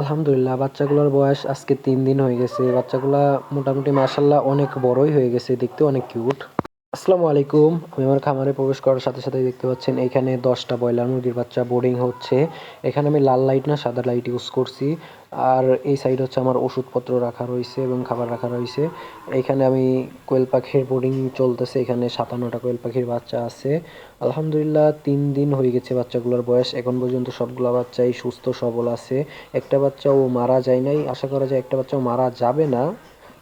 আলহামদুলিল্লাহ, বাচ্চাগুলোর বয়স আজকে তিন দিন হয়ে গেছে। বাচ্চাগুলা মোটামুটি মাসাল্লাহ অনেক বড়ই হয়ে গেছে দেখতে অনেক কিউট আসসালামু আলাইকুম। আমি আমার খামারে প্রবেশ করার সাথে সাথে দেখতে পাচ্ছেন, এখানে দশটা ব্রয়লার মুরগির বাচ্চা বোর্ডিং হচ্ছে। এখানে আমি লাল লাইট না, সাদা লাইট ইউজ করছি। আর এই সাইড হচ্ছে আমার ওষুধপত্র রাখা রয়েছে এবং খাবার রাখা রয়েছে। এখানে আমি কোয়েল পাখির বোর্ডিং চলতেছে, এখানে সাতান্নটা কোয়েল পাখির বাচ্চা আছে। আলহামদুলিল্লাহ, তিন দিন হয়ে গেছে বাচ্চাগুলোর বয়স। এখন পর্যন্ত সবগুলো বাচ্চাই সুস্থ, সবল আছে। একটা বাচ্চাও মারা যায় নাই। আশা করা যায় একটা বাচ্চাও মারা যাবে না।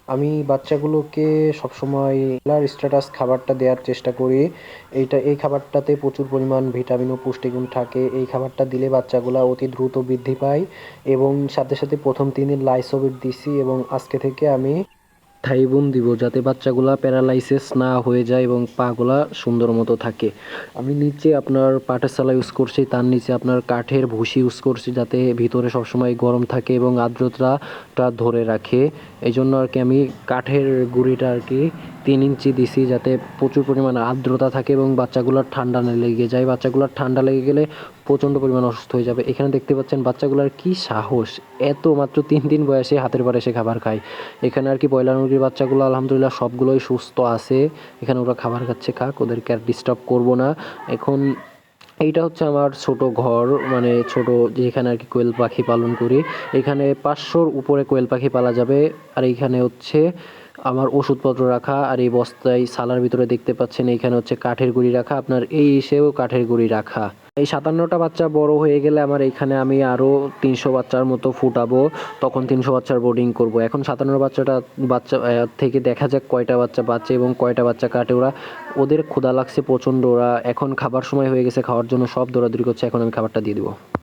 আমি বাচ্চাগুলোকে সবসময় স্ট্যাটাস খাবারটা দেওয়ার চেষ্টা করি। এইটা, এই খাবারটাতে প্রচুর পরিমাণ ভিটামিন ও পুষ্টিগুণ থাকে। এই খাবারটা দিলে বাচ্চাগুলো অতি দ্রুত বৃদ্ধি পায় এবং সাথে সাথে প্রথম তিন লাইসোবিট দিছি এবং আজকে থেকে আমি থাইবুন দিব যাতে বাচ্চাগুলা প্যারালাইসিস না হয়ে যায় এবং পাগুলা সুন্দর মতো থাকে। আমি নিচে আপনার পাটের সালা ইউজ করছি, তার নিচে আপনার কাঠের ভুসি ইউজ করছি যাতে ভিতরে সবসময় গরম থাকে এবং আর্দ্রতাটা ধরে রাখে। এই জন্য আর কি আমি কাঠের গুঁড়িটা আর কি তিন ইঞ্চি দিছি যাতে প্রচুর পরিমাণে আর্দ্রতা থাকে এবং বাচ্চাগুলোর ঠান্ডা না লেগে যায়। বাচ্চাগুলোর ঠান্ডা লেগে গেলে প্রচণ্ড পরিমাণ অসুস্থ হয়ে যাবে। এখানে দেখতে পাচ্ছেন বাচ্চাগুলোর কি সাহস। এত মাত্র তিন দিন বয়সে হাতের পরে এসে খাবার খায়। এখানে আর কি ব্রয়লার মুরগির বাচ্চাগুলো, আলহামদুলিল্লাহ, সবগুলোই সুস্থ আছে। এখানে ওরা খাবার খাচ্ছে, খাক ওদেরকে আর ডিস্টার্ব করব না। এখন এইটা হচ্ছে আমার ছোট ঘর মানে ছোট যেখানে আর কি কোয়েল পাখি পালন করি। এখানে পাঁচশোর উপরে কোয়েল পাখি পালা যাবে। আর এইখানে হচ্ছে আমার ওষুধপত্র রাখা আর এই বস্তায় সালার ভিতরে দেখতে পাচ্ছেন, এইখানে হচ্ছে কাঠের গুঁড়ি রাখা। আপনার এই হিসেবেও কাঠের গুঁড়ি রাখা। এই সাতান্নটা বাচ্চা বড় হয়ে গেলে আমার এখানে আমি আরও তিনশো বাচ্চার মতো ফুটাবো। তখন তিনশো বাচ্চার বোর্ডিং করব। এখন সাতান্ন বাচ্চাটা, বাচ্চা থেকে দেখা যাক কয়টা বাচ্চা বাচ্চা এবং কয়টা বাচ্চা কাটে ওরা। ওদের ক্ষুধা লাগছে প্রচণ্ড, ওরা এখন খাবার সময় হয়ে গেছে, খাওয়ার জন্য সব দৌড়াদৌড়ি করছে, এখন আমি খাবারটা দিয়ে দেবো।